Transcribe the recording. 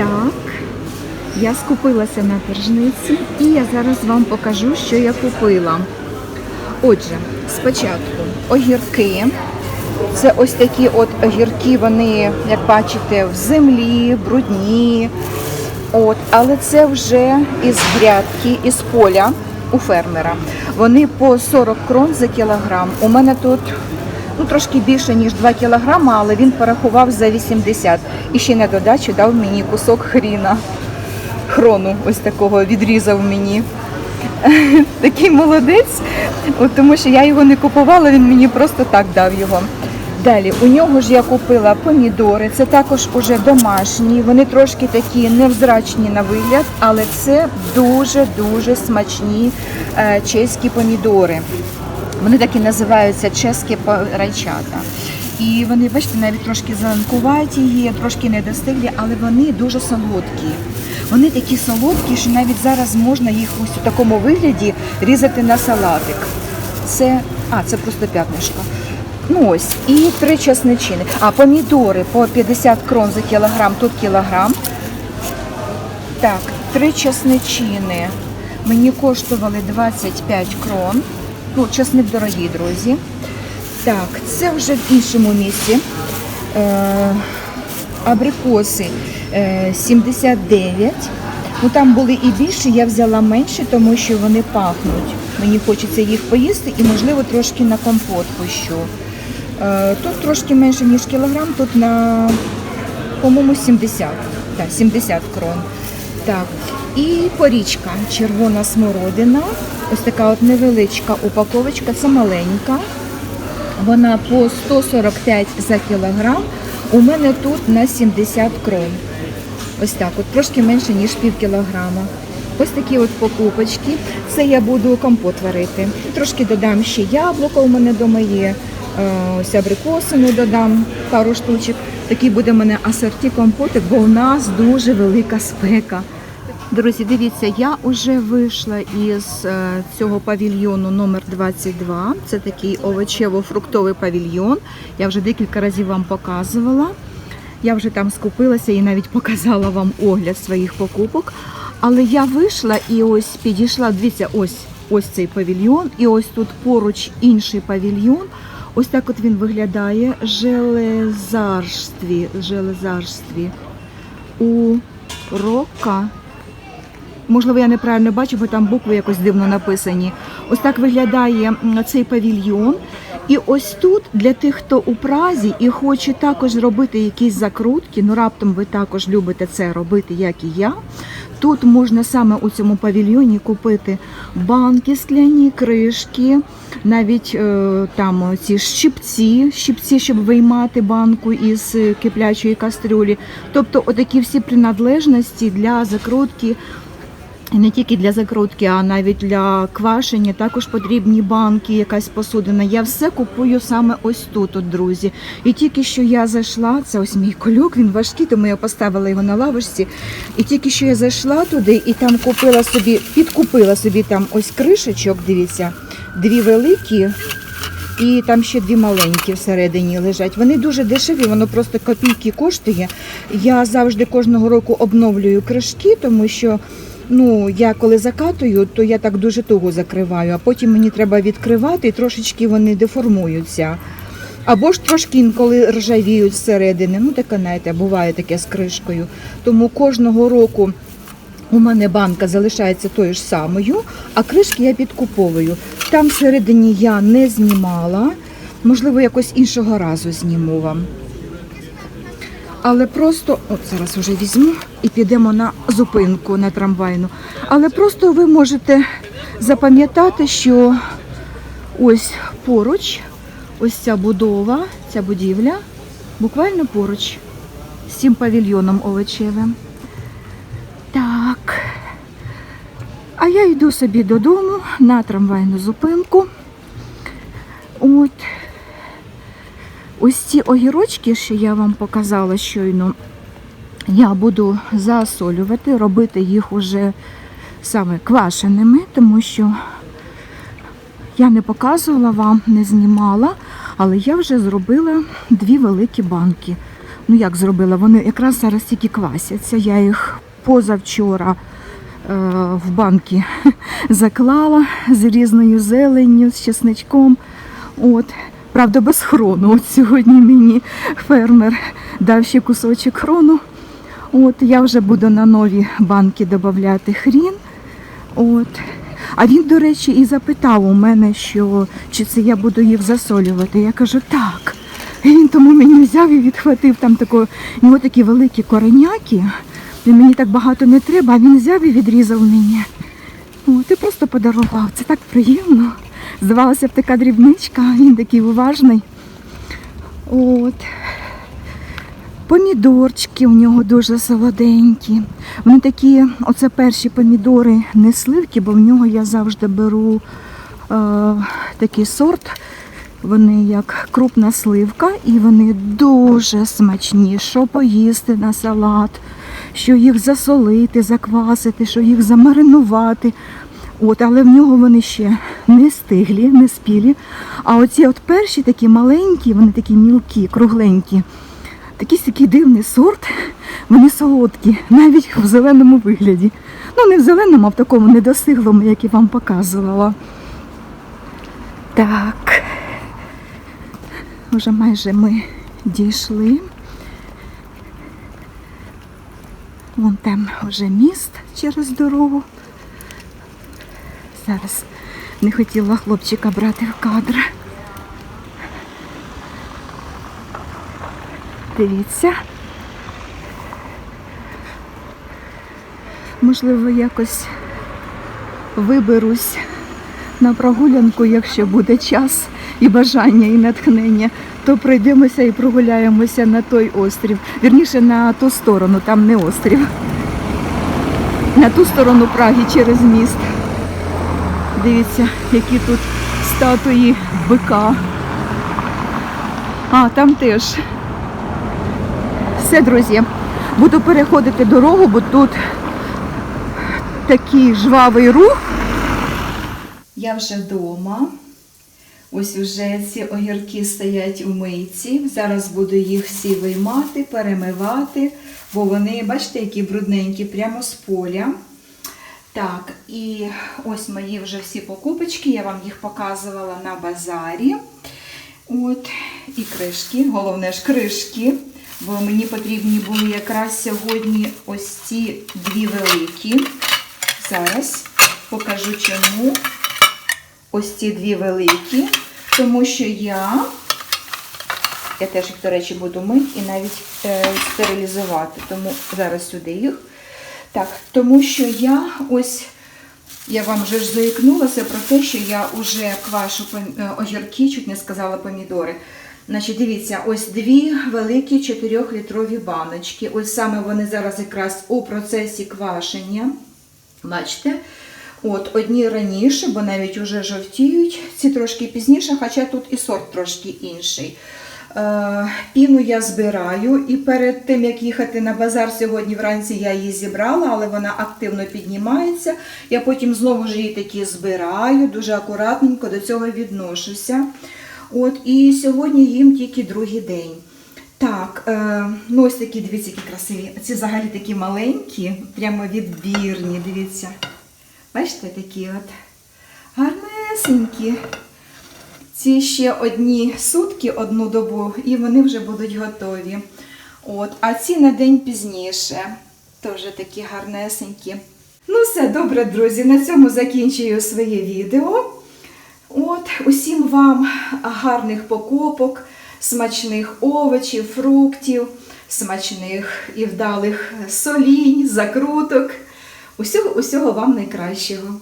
Так, я скупилася на тержниці і я зараз вам покажу, що я купила. Отже, спочатку огірки. Це ось такі от огірки, вони, як бачите, в землі, брудні. От, але це вже із грядки, із поля у фермера. Вони по 40 крон за кілограм. У мене тут ну, трошки більше, ніж 2 кілограма, але він порахував за 80. І ще на додачу дав мені кусок хріна. Хрону ось такого відрізав мені. Такий молодець, от, тому що я його не купувала, він мені просто так дав його. Далі, у нього ж я купила помідори, це також уже домашні, вони трошки такі невзрачні на вигляд, але це дуже-дуже смачні е, чеські помідори. Вони так і називаються чеські райчата. І вони, бачите, навіть трошки зеленкуваті є, трошки недостиглі, але вони дуже солодкі. Вони такі солодкі, що навіть зараз можна їх ось у такому вигляді різати на салатик. Це, а, це просто п'ятнишко. Ну ось, і три чесничини. А помідори по 50 крон за кілограм, тут кілограм. Так, три чесничини. Мені коштували 25 крон. Ну, чесник дорогий, друзі. Так, це вже в іншому місці. Е, абрикоси е, 79. Ну там були і більше, я взяла менше, тому що вони пахнуть. Мені хочеться їх поїсти і, можливо, трошки на компот пущу. Е, тут трошки менше, ніж кілограм, тут на, по-моєму, 70. Так, 70 крон. Так. І порічка, червона смородина. Ось така от невеличка упаковочка, це маленька. Вона по 145 за кілограм. У мене тут на 70 крон. Ось так, от трошки менше, ніж пів кілограма. Ось такі от покупочки. Це я буду компот варити. Трошки додам ще яблука, у мене вдома є. Е, Ось абрикосину додам пару штучок. Такий буде в мене асорті компотик, бо у нас дуже велика спека. Друзі, дивіться, я вже вийшла із е, цього павільйону номер 22. Це такий овочево-фруктовий павільйон. Я вже декілька разів вам показувала. Я вже там скупилася і навіть показала вам огляд своїх покупок. Але я вийшла і ось підійшла. Дивіться, ось ось цей павільйон, і ось тут поруч інший павільйон. Ось так от він виглядає железарстві. Железарстві. У Рока. Можливо, я неправильно бачу, бо там букви якось дивно написані. Ось так виглядає цей павільйон. І ось тут для тих, хто у Празі і хоче також робити якісь закрутки, ну раптом ви також любите це робити, як і я. Тут можна саме у цьому павільйоні купити банки, скляні кришки, навіть е, там ці щипці, щипці, щоб виймати банку із киплячої кастрюлі. Тобто, отакі всі принадлежності для закрутки. Не тільки для закрутки, а навіть для квашення також потрібні банки, якась посудина. Я все купую саме ось тут, от, друзі. І тільки що я зайшла, це ось мій кольок, він важкий, тому я поставила його на лавочці. І тільки що я зайшла туди і там купила собі, підкупила собі там ось кришечок, дивіться, дві великі. І там ще дві маленькі всередині лежать. Вони дуже дешеві, воно просто копійки коштує. Я завжди кожного року обновлюю кришки, тому що ну, я коли закатую, то я так дуже туго закриваю, а потім мені треба відкривати і трошечки вони деформуються. Або ж трошки інколи ржавіють зсередини. Ну, таке, знаєте, буває таке з кришкою. Тому кожного року у мене банка залишається тою ж самою, а кришки я підкуповую. Там всередині я не знімала. Можливо, якось іншого разу зніму вам. Але просто, от зараз вже візьму і підемо на зупинку на трамвайну. Але просто ви можете запам'ятати, що ось поруч, ось ця будова, ця будівля, буквально поруч з цим павільйоном овочевим. Так. А я йду собі додому на трамвайну зупинку. От. Ось ці огірочки, що я вам показала щойно, я буду засолювати, робити їх уже саме квашеними, тому що я не показувала вам, не знімала, але я вже зробила дві великі банки. Ну як зробила? Вони якраз зараз тільки квасяться. Я їх позавчора е, в банки заклала з різною зеленню, з чесничком. От. Правда, без хрону. От сьогодні мені фермер дав ще кусочок хрону. От я вже буду на нові банки додавати хрін. От. А він, до речі, і запитав у мене, що чи це я буду їх засолювати. Я кажу, так. І він тому мені взяв і відхватив там тако, у нього такі великі кореняки. І мені так багато не треба, а він взяв і відрізав мені. От, і просто подарував. Це так приємно. Здавалося б, така дрібничка, він такий уважний. От. Помідорчики у нього дуже солоденькі. Вони такі, оце перші помідори не сливки, бо в нього я завжди беру е, такий сорт. Вони як крупна сливка, і вони дуже смачні. Що поїсти на салат, що їх засолити, заквасити, що їх замаринувати. От, але в нього вони ще не стиглі, не спілі. А оці от перші такі маленькі, вони такі мілкі, кругленькі. Такий такий дивний сорт, вони солодкі, навіть в зеленому вигляді. Ну, не в зеленому, а в такому недосиглому, як я вам показувала. Так. Вже майже ми дійшли. Вон там вже міст через дорогу. Зараз не хотіла хлопчика брати в кадр. Дивіться. Можливо, якось виберусь на прогулянку, якщо буде час і бажання, і натхнення, то пройдемося і прогуляємося на той острів. Вірніше на ту сторону, там не острів. На ту сторону Праги через міст. Дивіться, які тут статуї бика. А, там теж. Все, друзі, буду переходити дорогу, бо тут такий жвавий рух. Я вже вдома. Ось вже ці огірки стоять у мийці. Зараз буду їх всі виймати, перемивати, бо вони, бачите, які брудненькі, прямо з поля. Так, і ось мої вже всі покупочки, я вам їх показувала на базарі. От, і кришки, головне ж кришки, бо мені потрібні були якраз сьогодні ось ці дві великі. Зараз покажу чому. Ось ці дві великі, тому що я, я теж їх, до речі, буду мити і навіть е, стерилізувати, тому зараз сюди їх. Так, тому що я ось, я вам вже ж заікнулася про те, що я вже квашу е, огірки, чуть не сказала помідори. Значить, дивіться, ось дві великі 4-літрові баночки. Ось саме вони зараз якраз у процесі квашення. Бачите? От, одні раніше, бо навіть уже жовтіють, ці трошки пізніше, хоча тут і сорт трошки інший. Е, піну я збираю, і перед тим, як їхати на базар сьогодні вранці, я її зібрала, але вона активно піднімається. Я потім знову ж її такі збираю, дуже акуратненько до цього відношуся. От, і сьогодні їм тільки другий день. Так, е, ну ось такі, дивіться, які красиві. Ці взагалі такі маленькі, прямо відбірні, дивіться. Бачите, такі от гарнесенькі. Ці ще одні сутки, одну добу, і вони вже будуть готові. От, а ці на день пізніше. Теж такі гарнесенькі. Ну, все добре, друзі. На цьому закінчую своє відео. От, усім вам гарних покупок, смачних овочів, фруктів, смачних і вдалих солінь, закруток. Усього, усього вам найкращого.